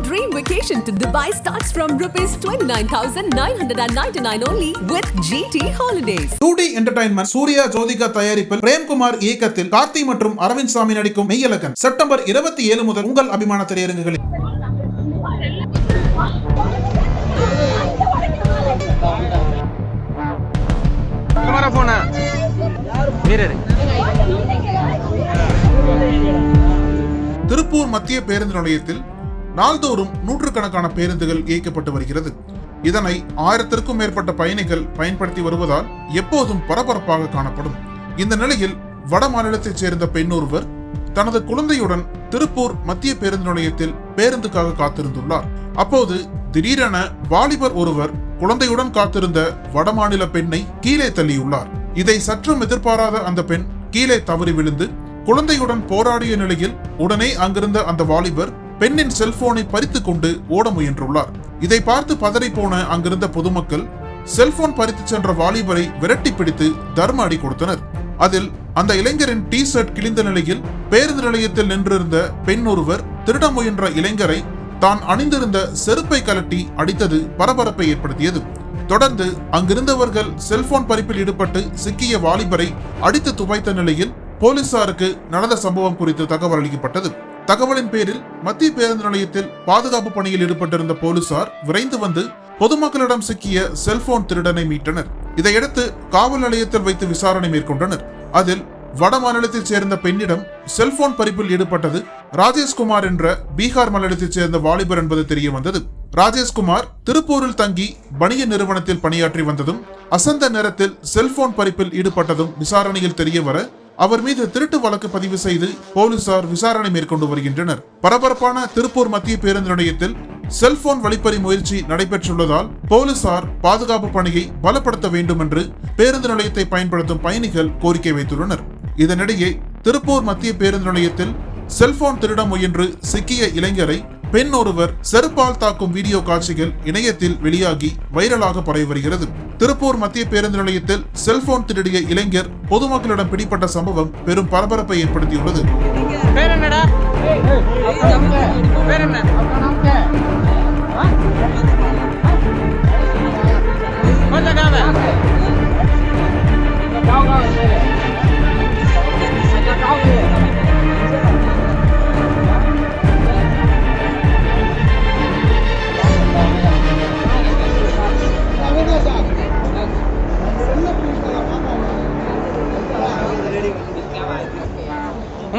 dream vacation to Dubai starts from rupees 29,999 only with GT Holidays. Two D entertainment Suriya Jyothika தயாரிப்பில் பிரேம்குமார் இயக்கத்தில் கார்த்தி மற்றும் அரவிந்த் சாமி நடிக்கும் Meiyazhagan September இருபத்தி ஏழு முதல் உங்கள் அபிமான திரையரங்குகளில் திருப்பூர் மத்திய பேருந்து நிலையத்தில் நாள்தோறும் நூற்றுக்கணக்கான பேருந்துகள் இயக்கப்பட்டு வருகிறது. இதனை ஆயிரத்திற்கும் மேற்பட்ட பயணிகள் பயன்படுத்தி வருவதால் எப்போதும் பரபரப்பாக காணப்படும். இந்த நிலையில் வட மாநிலத்தைச் சேர்ந்த பெண் ஒருவர் தனது குழந்தையுடன் திருப்பூர் மத்திய பேருந்து நிலையத்தில் பேருந்துக்காக காத்திருந்துள்ளார். அப்போது திடீரென வாலிபர் ஒருவர் குழந்தையுடன் காத்திருந்த வடமாநில பெண்ணை கீழே தள்ளியுள்ளார். இதை சற்றும் எதிர்பாராத அந்த பெண் கீழே தவறி விழுந்து குழந்தையுடன் போராடிய நிலையில் உடனே அங்கிருந்த அந்த வாலிபர் பெண்ணின் செல்போனை பறித்து கொண்டு ஓட முயன்றுள்ளார். இதை பார்த்து பதறி போன அங்கிருந்த பொதுமக்கள் செல்போன் பறித்து சென்ற வாலிபரை விரட்டி பிடித்து தர்ம அடி கொடுத்தனர். அதில் அந்த இளைஞரின் டி ஷர்ட் கிழிந்த நிலையில் பேருந்து நிலையத்தில் நின்றிருந்த பெண் ஒருவர் திருட முயன்ற இளைஞரை தான் அணிந்திருந்த செருப்பை கலட்டி அடித்தது பரபரப்பை ஏற்படுத்தியது. தொடர்ந்து அங்கிருந்தவர்கள் செல்போன் பறிப்பில் ஈடுபட்டு சிக்கிய வாலிபரை அடித்து துவைத்த நிலையில் போலீசாருக்கு நடந்த சம்பவம் குறித்து தகவல் அளிக்கப்பட்டது. தகவலின் பேரில் மத்திய பேருந்து நிலையத்தில் பாதுகாப்பு பணியில் ஈடுபட்டிருந்த போலீசார் விரைந்து வந்து பொதுமக்களிடம் சிக்கிய செல்போன் திருடனை மீட்டனர். இதையடுத்து காவல் நிலையத்தில் வைத்து விசாரணை மேற்கொண்டனர். அதில் வட மாநிலத்தைச் சேர்ந்த பெண்ணிடம் செல்போன் பறிப்பில் ஈடுபட்டது ராஜேஷ்குமார் என்ற பீகார் மாநிலத்தைச் சேர்ந்த வாலிபர் என்பது தெரிய வந்தது ராஜேஷ்குமார் திருப்பூரில் தங்கி வணிக நிறுவனத்தில் பணியாற்றி வந்ததும் அசந்த நேரத்தில் செல்போன் பறிப்பில் ஈடுபட்டதும் விசாரணையில் தெரிய வர அவர் மீது திருட்டு வழக்கு பதிவு செய்து போலீசார் விசாரணை மேற்கொண்டு வருகின்றனர். பரபரப்பான திருப்பூர் மத்திய பேருந்து நிலையத்தில் செல்போன் வழிப்பறி முயற்சி நடைபெற்றுள்ளதால் போலீசார் பாதுகாப்பு பணியை பலப்படுத்த வேண்டும் என்று பேருந்து நிலையத்தை பயன்படுத்தும் பயணிகள் கோரிக்கை வைத்துள்ளனர். இதனிடையே திருப்பூர் மத்திய பேருந்து நிலையத்தில் செல்போன் திருட முயன்று சிக்கிய இளைஞரை பெண் ஒருவர் செருப்பால் தாக்கும் வீடியோ காட்சிகள் இணையத்தில் வெளியாகி வைரலாக பரவி வருகிறது திருப்பூர் மத்திய பேருந்து நிலையத்தில் செல்போன் திருடிய இளைஞர் பொதுமக்களிடம் பிடிப்பட்ட சம்பவம் பெரும் பரபரப்பை ஏற்படுத்தியுள்ளது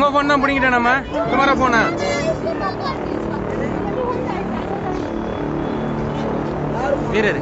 ஃபோன் தான் பிடிங்கிட்டேன் நம்ம. கேமரா போனா வீரர்